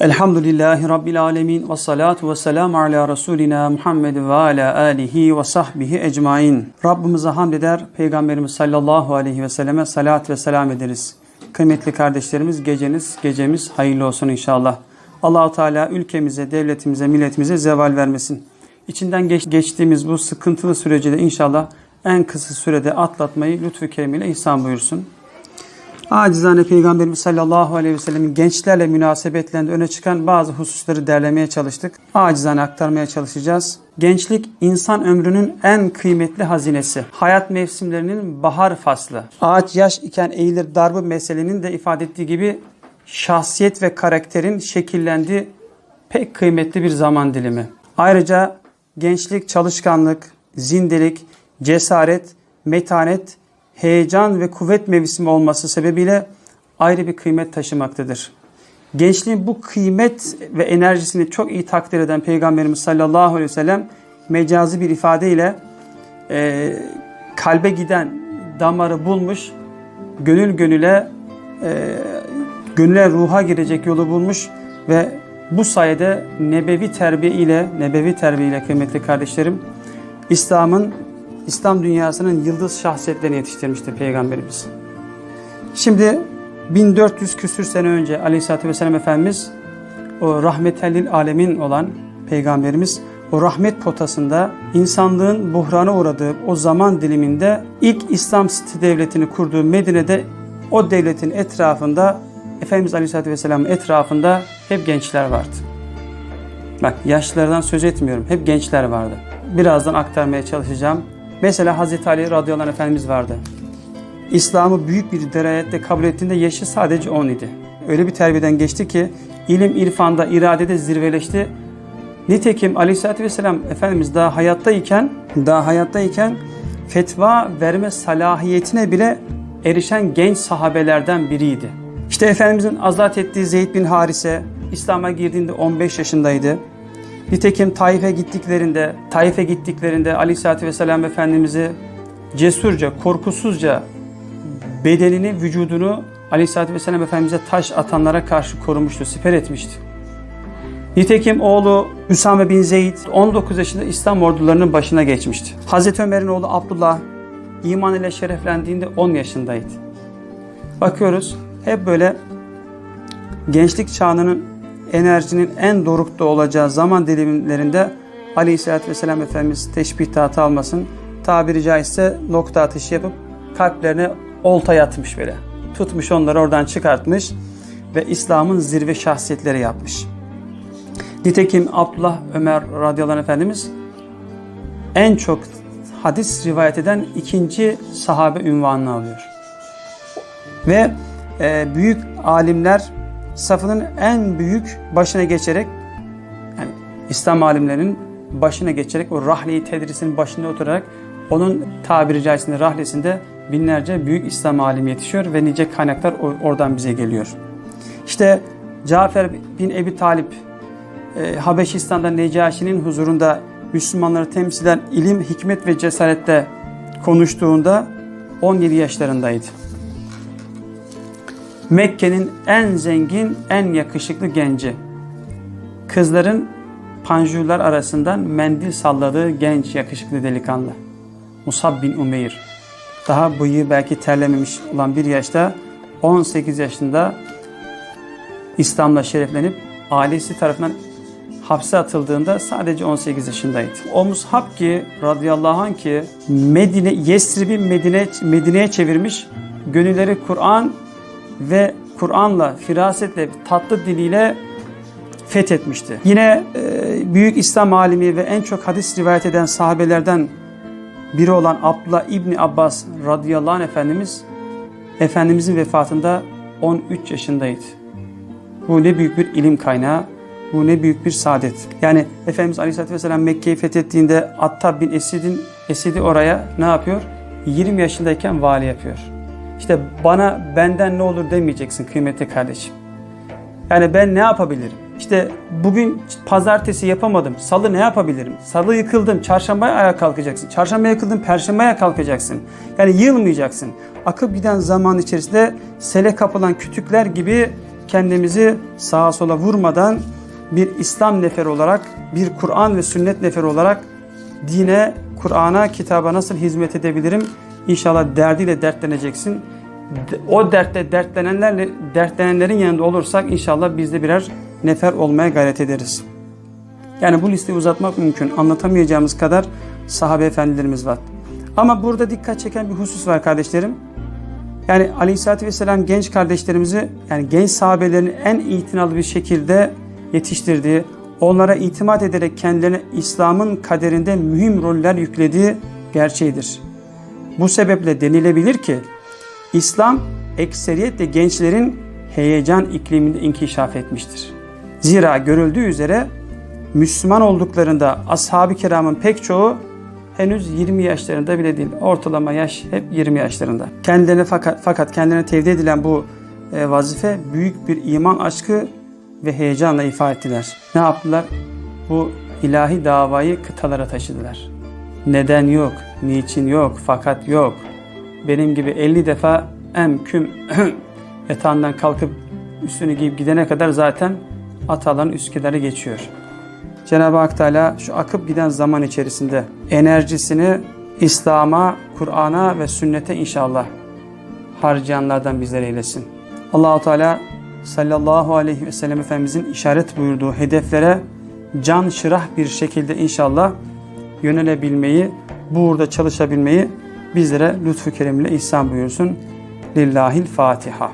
Elhamdülillahi Rabbil alemin ve salatu ve selamu ala Resulina Muhammed ve ala alihi ve sahbihi ecmain. Rabbimize hamd eder, Peygamberimiz sallallahu aleyhi ve selleme salat ve selam ederiz. Kıymetli kardeşlerimiz geceniz, gecemiz hayırlı olsun inşallah. Allahu Teala ülkemize, devletimize, milletimize zeval vermesin. İçinden geç- geçtiğimiz bu sıkıntılı süreci de inşallah en kısa sürede atlatmayı lütfu keremiyle ihsan buyursun. Acizane Peygamberimiz sallallahu aleyhi ve sellemin gençlerle münasebetlerinde öne çıkan bazı hususları derlemeye çalıştık. Acizane aktarmaya çalışacağız. Gençlik insan ömrünün en kıymetli hazinesi. Hayat mevsimlerinin bahar faslı. Ağaç yaş iken eğilir darbı meselenin de ifade ettiği gibi şahsiyet ve karakterin şekillendiği pek kıymetli bir zaman dilimi. Ayrıca gençlik, çalışkanlık, zindelik, cesaret, metanet, heyecan ve kuvvet mevsimi olması sebebiyle ayrı bir kıymet taşımaktadır. Gençliğin bu kıymet ve enerjisini çok iyi takdir eden Peygamberimiz sallallahu aleyhi ve sellem mecazi bir ifadeyle e, kalbe giden damarı bulmuş, gönül gönüle e, gönüle ruha girecek yolu bulmuş ve bu sayede nebevi terbiye ile nebevi terbiye ile kıymetli kardeşlerim İslam'ın İslam dünyasının yıldız şahsiyetlerini yetiştirmiştir Peygamberimiz. Şimdi 1400 küsür sene önce Aleyhisselatü Vesselam Efendimiz o rahmetellil alemin olan Peygamberimiz o rahmet potasında insanlığın buhrana uğradığı o zaman diliminde ilk İslam City devletini kurduğu Medine'de o devletin etrafında Efendimiz Aleyhisselatü Vesselam'ın etrafında hep gençler vardı. Bak yaşlılardan söz etmiyorum. Hep gençler vardı. Birazdan aktarmaya çalışacağım. Mesela Hazreti Ali radıyallahu anh Efendimiz vardı. İslam'ı büyük bir derayetle kabul ettiğinde yaşı sadece 10 idi. Öyle bir terbiyeden geçti ki ilim, irfanda, iradede zirveleşti. Nitekim Aleyhisselatü Vesselam Efendimiz daha hayattayken, daha hayattayken fetva verme salahiyetine bile erişen genç sahabelerden biriydi. İşte Efendimizin azat ettiği Zeyd bin Harise İslam'a girdiğinde 15 yaşındaydı. Nitekim Taif'e gittiklerinde, Taif'e gittiklerinde Aleyhisselatü Vesselam Efendimiz'i cesurca, korkusuzca bedenini, vücudunu Aleyhisselatü Vesselam Efendimiz'e taş atanlara karşı korumuştu, siper etmişti. Nitekim oğlu Üsame bin Zeyd 19 yaşında İslam ordularının başına geçmişti. Hazreti Ömer'in oğlu Abdullah iman ile şereflendiğinde 10 yaşındaydı. Bakıyoruz hep böyle gençlik çağının enerjinin en dorukta olacağı zaman dilimlerinde Aleyhisselatü Vesselam Efendimiz teşbihte hata almasın. Tabiri caizse nokta atışı yapıp kalplerine olta yatmış böyle. Tutmuş onları oradan çıkartmış ve İslam'ın zirve şahsiyetleri yapmış. Nitekim Abdullah Ömer radıyallahu anh Efendimiz en çok hadis rivayet eden ikinci sahabe ünvanını alıyor. Ve e, büyük alimler safının en büyük başına geçerek yani İslam alimlerinin başına geçerek o rahleyi tedrisinin başında oturarak onun tabiri caizinde rahlesinde binlerce büyük İslam alimi yetişiyor ve nice kaynaklar oradan bize geliyor. İşte Cafer bin Ebi Talip e, Habeşistan'da Necaşi'nin huzurunda Müslümanları temsilen ilim, hikmet ve cesaretle konuştuğunda 17 yaşlarındaydı. Mekke'nin en zengin, en yakışıklı genci. Kızların panjurlar arasından mendil salladığı genç yakışıklı delikanlı. Musab bin Umeyr. Daha bıyığı belki terlememiş olan bir yaşta 18 yaşında İslam'la şereflenip ailesi tarafından hapse atıldığında sadece 18 yaşındaydı. O Mus'hab ki radıyallahu anh ki Medine, Yesrib'i Medine, Medine'ye çevirmiş. Gönülleri Kur'an ve Kur'an'la, firasetle, tatlı diliyle fethetmişti. Yine e, büyük İslam alimi ve en çok hadis rivayet eden sahabelerden biri olan Abdullah İbni Abbas radıyallahu anh Efendimiz Efendimizin vefatında 13 yaşındaydı. Bu ne büyük bir ilim kaynağı, bu ne büyük bir saadet. Yani Efendimiz Aleyhisselatü Vesselam Mekke'yi fethettiğinde Attab bin Esid'in Esid'i oraya ne yapıyor? 20 yaşındayken vali yapıyor. İşte bana benden ne olur demeyeceksin kıymetli kardeşim. Yani ben ne yapabilirim? İşte bugün pazartesi yapamadım. Salı ne yapabilirim? Salı yıkıldım. Çarşambaya ayağa kalkacaksın. Çarşamba yıkıldım. Perşembe ayağa kalkacaksın. Yani yılmayacaksın. Akıp giden zaman içerisinde sele kapılan kütükler gibi kendimizi sağa sola vurmadan bir İslam neferi olarak, bir Kur'an ve sünnet neferi olarak dine, Kur'an'a, kitaba nasıl hizmet edebilirim? İnşallah derdiyle dertleneceksin. O dertte dertlenenlerle dertlenenlerin yanında olursak inşallah biz de birer nefer olmaya gayret ederiz. Yani bu listeyi uzatmak mümkün. Anlatamayacağımız kadar sahabe efendilerimiz var. Ama burada dikkat çeken bir husus var kardeşlerim. Yani Aleyhisselatü Vesselam genç kardeşlerimizi yani genç sahabelerin en itinalı bir şekilde yetiştirdiği, onlara itimat ederek kendilerine İslam'ın kaderinde mühim roller yüklediği gerçeğidir. Bu sebeple denilebilir ki İslam ekseriyetle gençlerin heyecan ikliminde inkişaf etmiştir. Zira görüldüğü üzere Müslüman olduklarında ashab-ı kiramın pek çoğu henüz 20 yaşlarında bile değil. Ortalama yaş hep 20 yaşlarında. Kendilerine fakat, fakat kendilerine tevdi edilen bu e, vazife büyük bir iman aşkı ve heyecanla ifade ettiler. Ne yaptılar? Bu ilahi davayı kıtalara taşıdılar. Neden yok, niçin yok, fakat yok. Benim gibi 50 defa em küm yatağından kalkıp üstünü giyip gidene kadar zaten ataların üsküdarı geçiyor. Cenab-ı Hak Teala şu akıp giden zaman içerisinde enerjisini İslam'a, Kur'an'a ve sünnete inşallah harcayanlardan bizler eylesin. Allahu Teala sallallahu aleyhi ve sellem Efendimizin işaret buyurduğu hedeflere can şırah bir şekilde inşallah yönelebilmeyi, bu uğurda çalışabilmeyi bizlere lütfu keremle ihsan buyursun. Lillahil Fatiha.